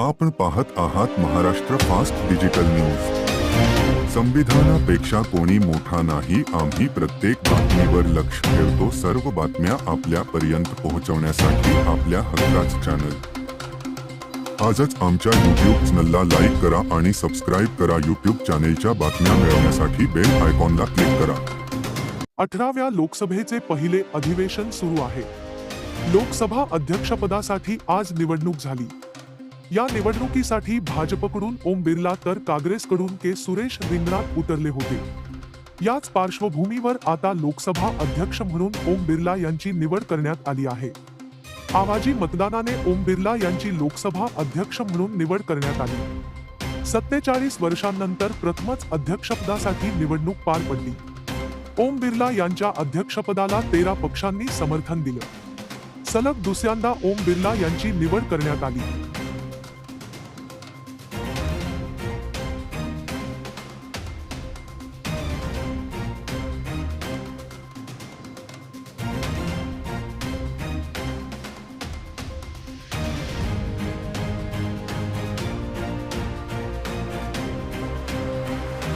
आपण पाहत आहात महाराष्ट्र फास्ट डिजिटल न्यूज. संविधानापेक्षा कोणी मोठा नाही आम्ही प्रत्येक बातमीवर लक्ष ठेवतो सर्व बातम्या आपल्यापर्यंत पोहोचवण्यासाठी आपल्या हक्काच चॅनल आजच आमच्या युट्यूब चॅनलला लाईक करा आणि सबस्क्राईब करा. युट्यूब चॅनेलच्या बातम्या मिळवण्यासाठी बेल आयकॉनला क्लिक करा. अठराव्या लोकसभेचे पहिले अधिवेशन सुरू आहे. लोकसभा अध्यक्षपदासाठी आज निवडणूक झाली. या निवडणुकीसाठी भाजपकडून ओम बिर्ला तर काँग्रेसकडून के सुरेश रिंगणात उतरले होते. याच पार्श्वभूमीवर आता लोकसभा अध्यक्ष म्हणून ओम बिर्ला यांची निवड करण्यात आली आहे. आवाजी मतदानाने ओम बिर्ला यांची लोकसभा अध्यक्ष म्हणून निवड करण्यात आली. सत्तेचाळीस वर्षांनंतर प्रथमच अध्यक्षपदासाठी निवडणूक पार पडली. ओम बिर्ला यांच्या अध्यक्षपदाला तेरा पक्षांनी समर्थन दिलं. सलग दुसऱ्यांदा ओम बिर्ला यांची निवड करण्यात आली.